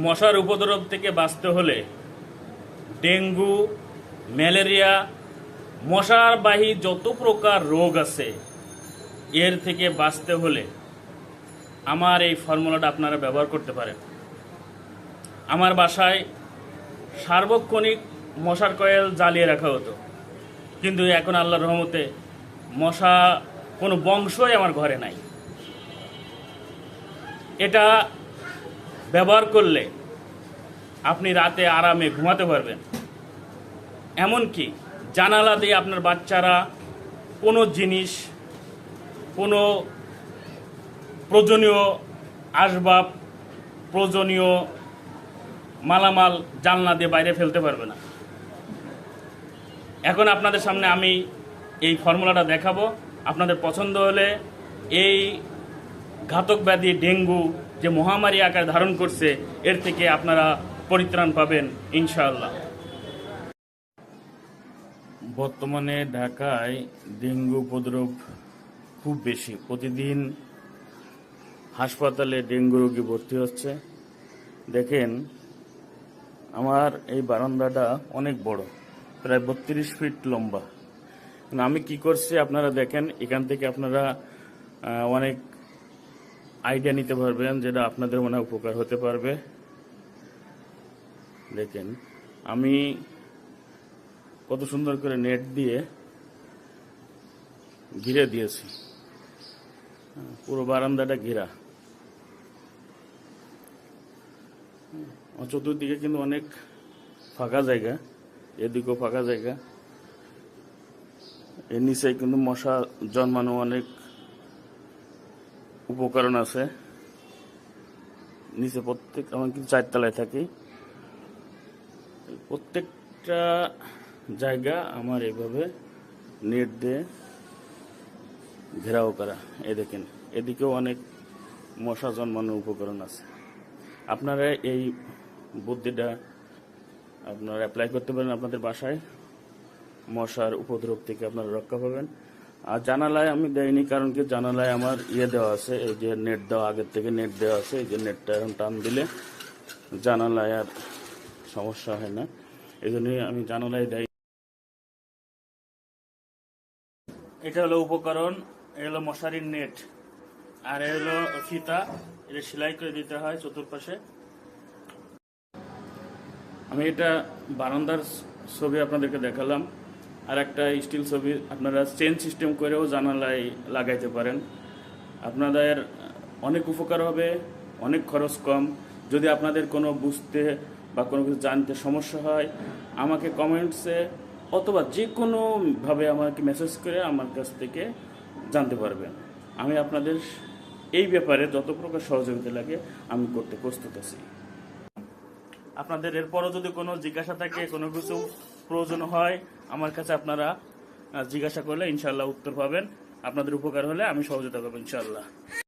মশার উপদ্রব থেকে বাঁচতে হলে ডেঙ্গু, ম্যালেরিয়া, মশার বাহী যত প্রকার রোগ আছে, এর থেকে বাঁচতে হলে আমার এই ফর্মুলাটা আপনারা ব্যবহার করতে পারেন। আমার বাসায় সার্বক্ষণিক মশার কয়েল জ্বালিয়ে রাখা হতো। কিন্তু এখন আল্লাহর রহমতে মশা কোনো বংশই আমার ঘরে নাই। এটা ব্যবহার করলে আপনি রাতে আরামে ঘুমাতে পারবেন। এমনকি জানালা দিয়ে আপনার বাচ্চারা কোনো জিনিস, কোনো প্রয়োজনীয় আসবাব, প্রয়োজনীয় মালামাল জানলা দিয়ে বাইরে ফেলতে পারবে না। এখন আপনাদের সামনে আমি এই ফর্মুলাটা দেখাবো। আপনাদের পছন্দ হলে এই ঘাতক ব্যাধি ডেঙ্গু যে মহামারী আকার ধারণ করছে, এর থেকে আপনারা পরিত্রাণ পাবেন, ইনশাআল্লাহ। বর্তমানে ঢাকায় ডেঙ্গু উপদ্রব খুব বেশি। প্রতিদিন হাসপাতালে ডেঙ্গু রোগী ভর্তি হচ্ছে। দেখেন, আমার এই বারান্দাটা অনেক বড়, প্রায় বত্রিশ ফিট লম্বা। আমি কি করছি আপনারা দেখেন, এখান থেকে আপনারা অনেক আইডিয়া নিতে পারবেন যেটা আপনাদের মনে উপকার হতে পারবে। দেখেন, আমি কত সুন্দর করে নেট দিয়ে ঘিরে দিয়েছি। পুরো বারান্দাটা ঘেরা। চতুর্দিকে কিন্তু অনেক ফাঁকা জায়গা, এদিকেও ফাঁকা জায়গা। এর নিচে কিন্তু মশা জন্মানো অনেক উপকরণ আছে। নিচে প্রত্যেক আমার কিন্তু চারতলায় থাকি। প্রত্যেকটা জায়গা আমার এভাবে নেট দিয়ে ঘেরাও করা। এ দেখেন, এদিকেও অনেক মশা জন্মানোর উপকরণ আছে। আপনারা এই বুদ্ধিটা আপনারা অ্যাপ্লাই করতে পারেন আপনাদের বাসায়। মশার উপদ্রব থেকে আপনারা রক্ষা পাবেন। আর জানালায় আমি দেয়নি কারণ কি জানালায় আমার ইয়ে দেওয়া আছে, এই যে নেট দেওয়া, আগের থেকে নেট দেওয়া আছে, এই যে নেটটা এখন টান দিলে জানালায় আর সমস্যা হয় না। এই জন্যই আমি জানালায় দেয় এটা হলো উপকরণ, এটা হলো মশারির নেট আর এ হলো ফিতা, এটা সেলাই করে দিতে হয় চতুর্পাশে। আমি এটা বারান্দার ছবি আপনাদেরকে দেখালাম। আর একটা স্টিল ছবি আপনারা চেন সিস্টেম করেও জানালায় লাগাইতে পারেন। আপনাদের অনেক উপকার হবে, অনেক খরচ কম। যদি আপনাদের কোনো বুঝতে বা কোনো কিছু জানতে সমস্যা হয়, আমাকে কমেন্টসে অথবা যে কোনোভাবে আমাকে মেসেজ করে আমার কাছ থেকে জানতে পারবেন। আমি আপনাদের এই ব্যাপারে যত প্রকার সহযোগিতা লাগে, আমি করতে প্রস্তুত আছি। আপনাদের এরপরও যদি কোনো জিজ্ঞাসা থাকে, কোনো কিছু প্রয়োজন হয়, আমার কাছে আপনারা জিজ্ঞাসা করলে ইনশাল্লাহ উত্তর পাবেন। আপনাদের উপকার হলে আমি সহযোগিতা করব ইনশাল্লাহ